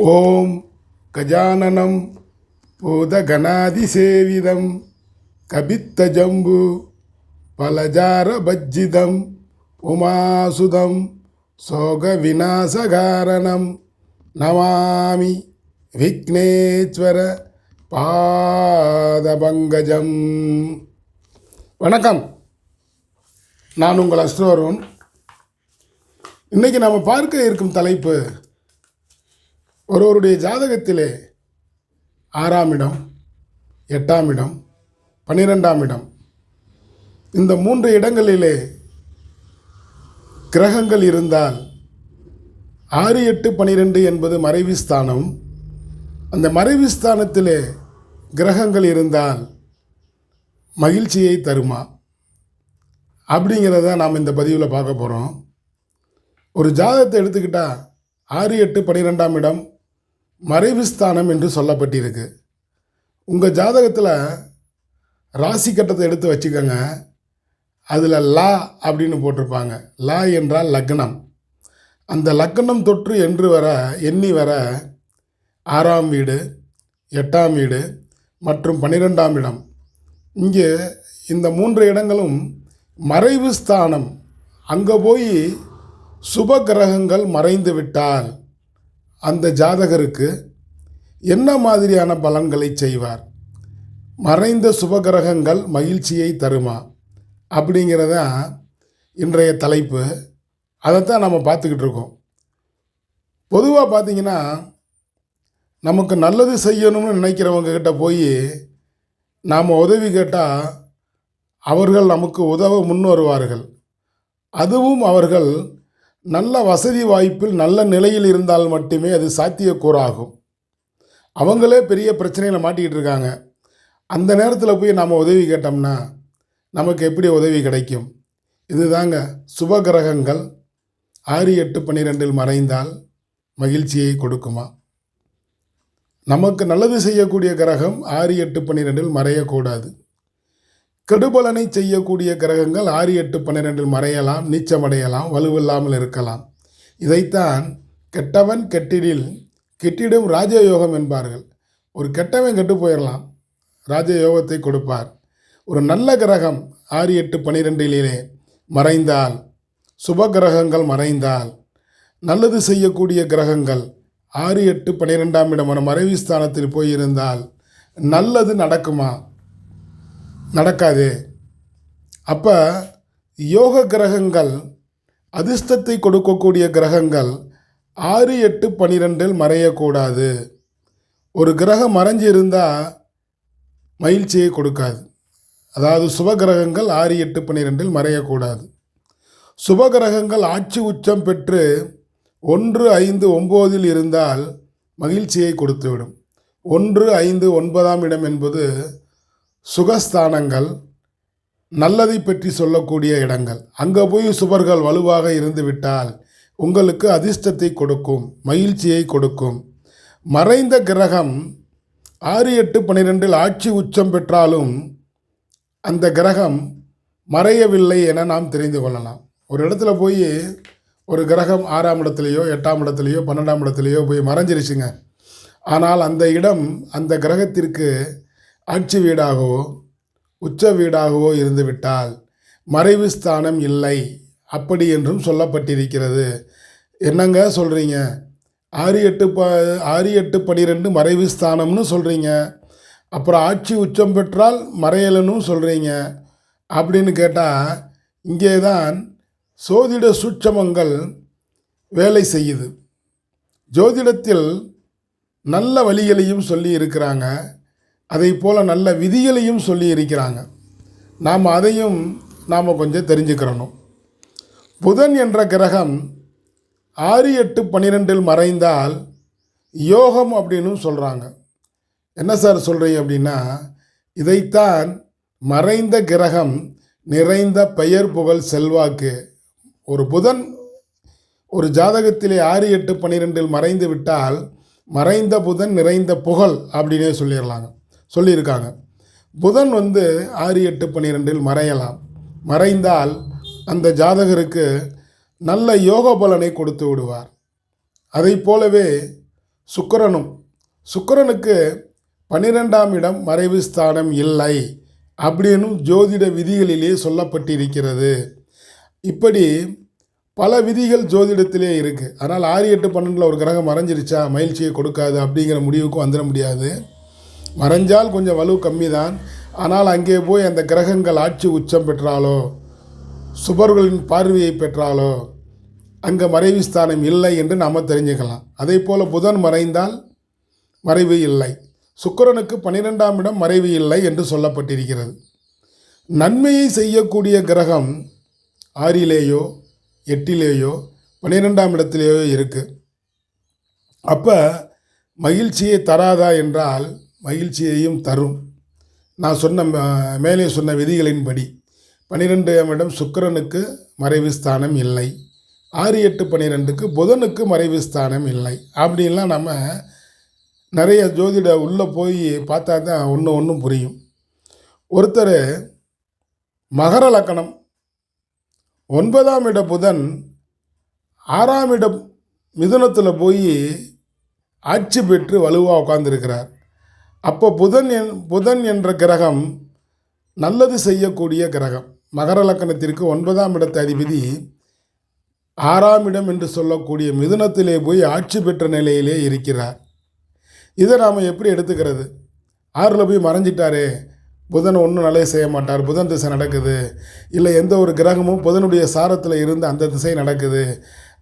ஓம் கஜானனம் பூதகணாதிசேவிதம் கபித்தஜம்பு பலஜாரபஜ்ஜிதம் உமாசுதம் சோகவிநாசகாரணம் நமாமி விக்னேஸ்வர பாதபங்கஜம். வணக்கம். நான் உங்கள் அஸ்ரோருன் இன்றைக்கி நாம் பார்க்க இருக்கும் தலைப்பு ஒருவருடைய ஜாதகத்திலே ஆறாம் இடம் எட்டாம் இடம் பன்னிரெண்டாம் இடம். இந்த மூன்று இடங்களிலே கிரகங்கள் இருந்தால் ஆறு எட்டு பன்னிரெண்டு என்பது மறைவி ஸ்தானம். அந்த மறைவி ஸ்தானத்திலே கிரகங்கள் இருந்தால் மகிழ்ச்சியை தருமா? அப்படிங்கிறத நாம் இந்த பதிவில் பார்க்க போகிறோம் ஒரு ஜாதகத்தை எடுத்துக்கிட்டால் ஆறு எட்டு பன்னிரெண்டாம் இடம் மறைவு ஸ்தானம் என்று சொல்லப்பட்டிருக்கு. உங்கள் ஜாதகத்தில் ராசி கட்டத்தை எடுத்து வச்சுக்கோங்க. அதில் லா அப்படின்னு போட்டிருப்பாங்க. லா என்றால் லக்னம். அந்த லக்னம் தொற்று என்று வர எண்ணி வர ஆறாம் வீடு எட்டாம் வீடு மற்றும் பன்னிரெண்டாம் இடம். இங்கே இந்த மூன்று இடங்களும் மறைவு ஸ்தானம். அங்கே போய் சுப கிரகங்கள் மறைந்து விட்டால் அந்த ஜாதகருக்கு என்ன மாதிரியான பலன்களை செய்வார்? மறைந்த சுபகிரகங்கள் மகிழ்ச்சியை தருமா? அப்படிங்கிறத இன்றைய தலைப்பு. அதைத்தான் நம்ம பார்த்துக்கிட்டு இருக்கோம். பொதுவாக பார்த்தீங்கன்னா நமக்கு நல்லது செய்யணும்னு நினைக்கிறவங்கக்கிட்ட போய் நாம் உதவி கேட்டால் அவர்கள் நமக்கு உதவ முன் வருவார்கள். அதுவும் அவர்கள் நல்ல வசதி வாய்ப்பில் நல்ல நிலையில் இருந்தால் மட்டுமே அது சாத்தியக்கூறாகும். அவங்களே பெரிய பிரச்சனையில் மாட்டிக்கிட்டு இருக்காங்க. அந்த நேரத்தில் போய் நாம் உதவி கேட்டோம்னா நமக்கு எப்படி உதவி கிடைக்கும்? இதுதாங்க சுப கிரகங்கள் ஆறு எட்டு பன்னிரெண்டில் மறைந்தால் மகிழ்ச்சியை கொடுக்குமா? நமக்கு நல்லது செய்யக்கூடிய கிரகம் ஆறு எட்டு பன்னிரெண்டில் மறையக்கூடாது. கெடுபலனை செய்யக்கூடிய கிரகங்கள் ஆறு எட்டு பன்னிரெண்டில் மறையலாம் நீச்சமடையலாம் வலுவில்லாமல் இருக்கலாம். இதைத்தான் கெட்டவன் கெட்டிடில் கெட்டிடும் ராஜயோகம் என்பார்கள். ஒரு கெட்டவன் கெட்டு போயிடலாம் ராஜயோகத்தை கொடுப்பார். ஒரு நல்ல கிரகம் ஆறு எட்டு பன்னிரெண்டிலே மறைந்தால் சுப கிரகங்கள் மறைந்தால் நல்லது செய்யக்கூடிய கிரகங்கள் ஆறு எட்டு பன்னிரெண்டாம் இடமான மறைவு ஸ்தானத்தில் போயிருந்தால் நல்லது நடக்குமா? நடக்காது. அப்போ யோக கிரகங்கள் அதிர்ஷ்டத்தை கொடுக்கக்கூடிய கிரகங்கள் ஆறு எட்டு பன்னிரெண்டில் மறையக்கூடாது. ஒரு கிரகம் மறைஞ்சு இருந்தால் மகிழ்ச்சியை கொடுக்காது. அதாவது சுப கிரகங்கள் ஆறு எட்டு பன்னிரெண்டில் மறையக்கூடாது. சுப கிரகங்கள் ஆட்சி உச்சம் பெற்று ஒன்று ஐந்து ஒம்போதில் இருந்தால் மகிழ்ச்சியை கொடுத்துவிடும். ஒன்று ஐந்து ஒன்பதாம் இடம் என்பது சுகஸ்தானங்கள் நல்லதை பற்றி சொல்லக்கூடிய இடங்கள். அங்கே போய் சுவர்கள் வலுவாக இருந்துவிட்டால் உங்களுக்கு அதிர்ஷ்டத்தை கொடுக்கும் மகிழ்ச்சியை கொடுக்கும். மறைந்த கிரகம் ஆறு எட்டு பன்னிரெண்டில் ஆட்சி உச்சம் பெற்றாலும் அந்த கிரகம் மறையவில்லை என நாம் தெரிந்து கொள்ளலாம். ஒரு இடத்துல போய் ஒரு கிரகம் ஆறாம் இடத்துலையோ எட்டாம் இடத்துலையோ பன்னெண்டாம் இடத்துலையோ போய் மறைஞ்சிருச்சுங்க. ஆனால் அந்த இடம் அந்த கிரகத்திற்கு ஆட்சி வீடாகவோ உச்ச வீடாகவோ இருந்துவிட்டால் மறைவு ஸ்தானம் இல்லை. அப்படி என்றும் சொல்லப்பட்டிருக்கிறது. என்னங்க சொல்கிறீங்க ஆறு எட்டு ப ஆறு எட்டு பனிரெண்டு மறைவு ஸ்தானம்னு சொல்கிறீங்க அப்புறம் ஆட்சி உச்சம் பெற்றால் மறையலன்னு சொல்கிறீங்க அப்படின்னு கேட்டால் இங்கே தான் சோதிட சூட்சமங்கள் வேலை செய்யுது. ஜோதிடத்தில் நல்ல வழிகளையும் சொல்லி இருக்கிறாங்க. அதை போல் நல்ல விதிகளையும் சொல்லி இருக்கிறாங்க நாம் அதையும் நாம் கொஞ்சம் தெரிஞ்சுக்கிறணும். புதன் என்ற கிரகம் ஆறு எட்டு பன்னிரெண்டில் மறைந்தால் யோகம் அப்படின்னு சொல்கிறாங்க என்ன சார் சொல்கிறீங்க அப்படின்னா இதைத்தான் மறைந்த கிரகம் நிறைந்த பெயர் புகழ் செல்வாக்கு. ஒரு புதன் ஒரு ஜாதகத்திலே ஆறு எட்டு பன்னிரெண்டில் மறைந்து விட்டால் மறைந்த புதன் நிறைந்த புகழ் அப்படின்னே சொல்லிடலாங்க. சொல்லியிருக்காங்க. புதன் வந்து ஆறு எட்டு பன்னிரெண்டில் மறையலாம். மறைந்தால் அந்த ஜாதகருக்கு நல்ல யோக பலனை கொடுத்து விடுவார். அதை போலவே சுக்கரனும் சுக்கரனுக்கு பன்னிரெண்டாம் இடம் மறைவு ஸ்தானம் இல்லை அப்படின்னும் ஜோதிட விதிகளிலே சொல்லப்பட்டிருக்கிறது. இப்படி பல விதிகள் ஜோதிடத்திலே இருக்குது ஆனால் ஆறு எட்டு பன்னெண்டில் ஒரு கிரகம் மறைஞ்சிருச்சா? மகிழ்ச்சியை கொடுக்காது அப்படிங்கிற முடிவுக்கும் வந்துட முடியாது. மறைஞ்சால் கொஞ்சம் வலு கம்மி தான் ஆனால் அங்கே போய் அந்த கிரகங்கள் ஆட்சி உச்சம் பெற்றாலோ சுபர்களின் பார்வையை பெற்றாலோ அங்கே மறைவு ஸ்தானம் இல்லை என்று நாம் தெரிஞ்சுக்கலாம். அதே போல் புதன் மறைந்தால் மறைவு இல்லை. சுக்கிரனுக்கு பன்னிரெண்டாம் இடம் மறைவு இல்லை என்று சொல்லப்பட்டிருக்கிறது. நன்மையை செய்யக்கூடிய கிரகம் ஆறிலேயோ எட்டிலேயோ பன்னிரெண்டாம் இடத்திலேயோ இருக்குது அப்போ மகிழ்ச்சியை தராதா என்றால் மகிழ்ச்சியையும் தரும். நான் சொன்ன மேலே சொன்ன விதிகளின்படி பன்னிரெண்டாம் இடம் சுக்கிரனுக்கு மறைவு ஸ்தானம் இல்லை. ஆறு எட்டு பன்னிரெண்டுக்கு புதனுக்கு மறைவு ஸ்தானம் இல்லை. அப்படின்லாம் நம்ம நிறைய ஜோதிட உள்ளே போய் பார்த்தா தான் ஒன்று ஒன்றும் புரியும். ஒருத்தர் மகர லக்கணம் ஒன்பதாம் இட புதன் ஆறாம் இட மிதுனத்தில் போய் ஆட்சி பெற்று வலுவாக உட்காந்துருக்கிறார் அப்போ புதன் என் புதன் என்ற கிரகம் நல்லது செய்யக்கூடிய கிரகம். மகர லக்கணத்திற்கு ஒன்பதாம் இடத்த அதிபதி ஆறாம் இடம் என்று சொல்லக்கூடிய மிதுனத்திலே போய் ஆட்சி பெற்ற நிலையிலே இருக்கிறார். இதை நாம் எப்படி எடுத்துக்கிறது? ஆறில் போய் மறைஞ்சிட்டாரே புதன் ஒன்றும் நல்லது செய்ய மாட்டார் புதன் திசை நடக்குது இல்லை எந்த ஒரு கிரகமும் புதனுடைய சாரத்தில் இருந்து அந்த திசை நடக்குது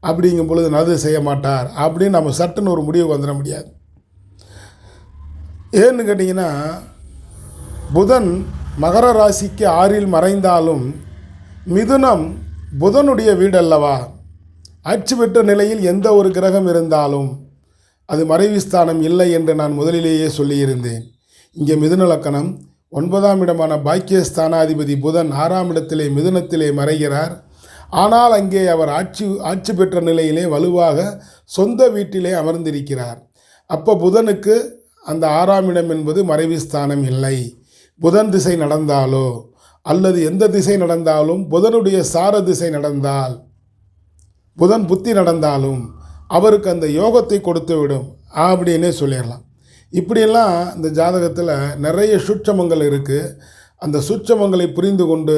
அப்படிங்கும் பொழுது நல்லது செய்ய மாட்டார் அப்படின்னு நம்ம சட்டுன்னு ஒரு முடிவு வந்துட முடியாது. ஏன்னு கேட்டிங்கன்னா புதன் மகர ராசிக்கு ஆறில் மறைந்தாலும் மிதுனம் புதனுடைய வீடு அல்லவா ஆட்சி பெற்ற நிலையில் எந்த ஒரு கிரகம் இருந்தாலும் அது மறைவு ஸ்தானம் இல்லை என்று நான் முதலிலேயே சொல்லியிருந்தேன். இங்கே மிதுன லக்கணம் ஒன்பதாம் இடமான பாக்கியஸ்தானாதிபதி புதன் ஆறாம் இடத்திலே மிதுனத்திலே மறைகிறார். ஆனால் அங்கே அவர் ஆட்சி ஆட்சி பெற்ற நிலையிலே வலுவாக சொந்த வீட்டிலே அமர்ந்திருக்கிறார். அப்போ புதனுக்கு அந்த ஆறாம் இடம் என்பது மறைவு ஸ்தானம் இல்லை. புதன் திசை நடந்தாலோ அல்லது எந்த திசை நடந்தாலும் புதனுடைய சார திசை நடந்தால் புதன் புத்தி நடந்தாலும் அவருக்கு அந்த யோகத்தை கொடுத்து விடும் அப்படின்னே சொல்லிடலாம். இப்படியெல்லாம் இந்த ஜாதகத்தில் நிறைய சுட்சமங்கள் இருக்குது அந்த சுட்சமங்களை புரிந்து கொண்டு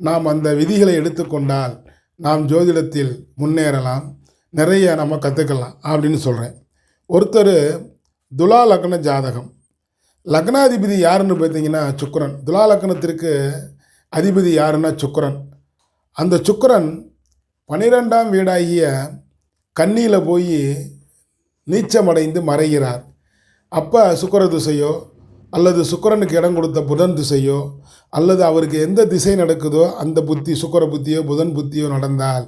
நாம் அந்த விதிகளை எடுத்துக்கொண்டால் நாம் ஜோதிடத்தில் முன்னேறலாம். நிறைய நம்ம கற்றுக்கலாம் அப்படின்னு சொல்கிறேன் ஒருத்தர் துலா லக்ன ஜாதகம். லக்னாதிபதி யாருன்னு பார்த்தீங்கன்னா சுக்கிரன். துலா லக்னத்திற்கு அதிபதி யாருன்னா சுக்கரன். அந்த சுக்கரன் பனிரெண்டாம் வீடாகிய கண்ணியில் போய் நீச்சமடைந்து மறைகிறார். அப்போ சுக்கிர திசையோ அல்லது சுக்கரனுக்கு இடம் கொடுத்த புதன் திசையோ அல்லது அவருக்கு எந்த திசை நடக்குதோ அந்த புத்தி சுக்கிர புத்தியோ புதன் புத்தியோ நடந்தால்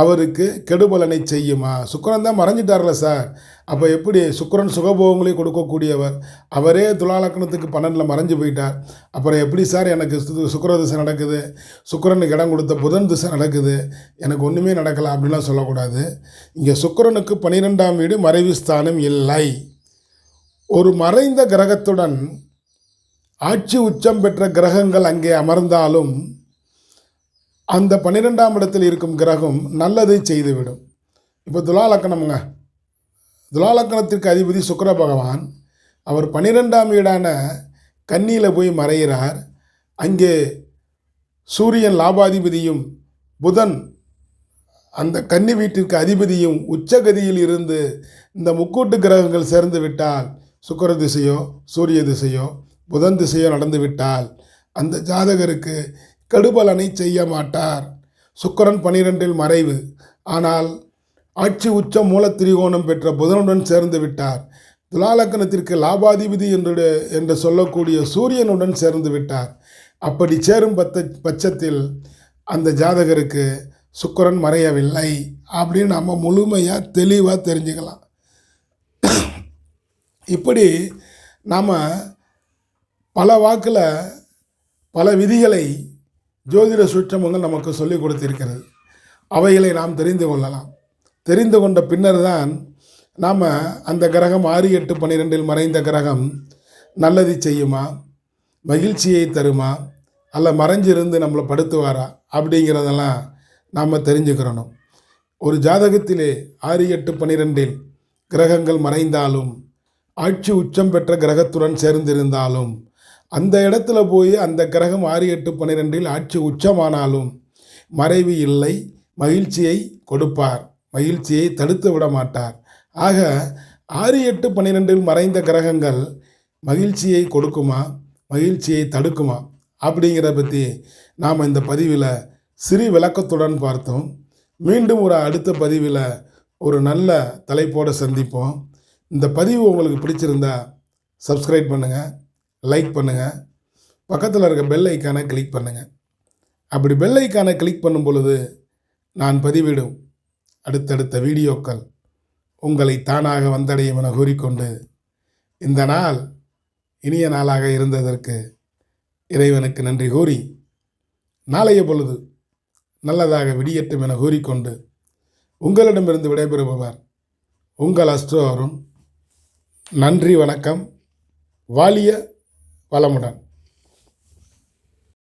அவருக்கு கெடுபலனை செய்யுமா? சுக்கரன் தான் மறைஞ்சிட்டார்ல சார் அப்போ எப்படி சுக்கிரன் சுகபோகங்களையும் கொடுக்கக்கூடியவர்? அவரே துலாலக்கணத்துக்கு பன்னெண்டில் மறைஞ்சு போயிட்டார். அப்புறம் எப்படி சார் எனக்கு சுக்கர திசை நடக்குது? சுக்கிரனுக்கு இடம் கொடுத்த புதன் திசை நடக்குது. எனக்கு ஒன்றுமே நடக்கலை அப்படின்லாம் சொல்லக்கூடாது. இங்கே சுக்கரனுக்கு பன்னிரெண்டாம் வீடு மறைவு ஸ்தானம் இல்லை. ஒரு மறைந்த கிரகத்துடன் ஆட்சி உச்சம் பெற்ற கிரகங்கள் அங்கே அமர்ந்தாலும் அந்த பன்னிரெண்டாம் இடத்தில் இருக்கும் கிரகம் நல்லதை செய்துவிடும். இப்போ துலாலக்கணம்ங்க. துலாலக்கணத்திற்கு அதிபதி சுக்கர பகவான் அவர் பன்னிரெண்டாம் வீடான கன்னியில் போய் மறைகிறார். அங்கே சூரியன் லாபாதிபதியும் புதன் அந்த கன்னி வீட்டிற்கு அதிபதியும் உச்சகதியில் இருந்து இந்த முக்கூட்டு கிரகங்கள் சேர்ந்து விட்டால் சுக்கர திசையோ சூரிய திசையோ புதன் திசையோ நடந்து விட்டால் அந்த ஜாதகருக்கு கெடுபலனை செய்ய மாட்டார். சுக்கரன் பனிரெண்டில் மறைவு. ஆனால் ஆட்சி உச்ச மூலத்திரிகோணம் பெற்ற புதனுடன் சேர்ந்து விட்டார். துலாலக்கணத்திற்கு லாபாதிபதி என்று என்று சொல்லக்கூடிய சூரியனுடன் சேர்ந்து விட்டார். அப்படி சேரும் பத்த பட்சத்தில் அந்த ஜாதகருக்கு சுக்கிரன் மறையவில்லை அப்படின்னு நம்ம முழுமையாக தெளிவாக தெரிஞ்சுக்கலாம். இப்படி நாம் பல வாக்கில் பல விதிகளை ஜோதிட சூட்சமங்கள் நமக்கு சொல்லிக் கொடுத்திருக்கிறது. அவைகளை நாம் தெரிந்து கொள்ளலாம். தெரிந்து கொண்ட பின்னர் தான் நாம் அந்த கிரகம் ஆறு எட்டு பன்னிரெண்டில் மறைந்த கிரகம் நல்லது செய்யுமா? மகிழ்ச்சியை தருமா? அல்ல மறைஞ்சிருந்து நம்மளை படுத்துவாரா? அப்படிங்கிறதெல்லாம் நாம் தெரிஞ்சுக்கிறணும். ஒரு ஜாதகத்திலே ஆறு எட்டு பன்னிரெண்டில் கிரகங்கள் மறைந்தாலும் ஆட்சி உச்சம் பெற்ற கிரகத்துடன் சேர்ந்திருந்தாலும் அந்த இடத்துல போய் அந்த கிரகம் ஆறு எட்டு பன்னிரெண்டில் ஆட்சி உச்சமானாலும் மறைவு இல்லை மகிழ்ச்சியை கொடுப்பார். மகிழ்ச்சியை தடுத்து விட மாட்டார். ஆக ஆறு எட்டு பன்னிரெண்டில் மறைந்த கிரகங்கள் மகிழ்ச்சியை கொடுக்குமா? மகிழ்ச்சியை தடுக்குமா? அப்படிங்கிறத பற்றி நாம் இந்த பதிவில் சிறு விளக்கத்துடன் பார்த்தோம். மீண்டும் ஒரு அடுத்த பதிவில் ஒரு நல்ல தலைப்போடு சந்திப்போம். இந்த பதிவு உங்களுக்கு பிடிச்சிருந்தா சப்ஸ்கிரைப் பண்ணுங்கள் லைக் பண்ணுங்கள் பக்கத்தில் இருக்க பெல் ஐக்கானை கிளிக் பண்ணுங்கள் அப்படி பெல் ஐக்கானை கிளிக் பண்ணும் பொழுது நான் பதிவிடும் அடுத்தடுத்த வீடியோக்கள் உங்களை தானாக வந்தடையும் என கூறிக்கொண்டு இந்த நாள் இனிய நாளாக இருந்ததற்கு இறைவனுக்கு நன்றி கூறி நாளைய பொழுது நல்லதாக விடியட்டும் என கூறிக்கொண்டு உங்களிடமிருந்து விடைபெறுபவர் உங்கள் அஸ்ட்ரோ அருண். நன்றி வணக்கம். வாலிய வளமுடன்.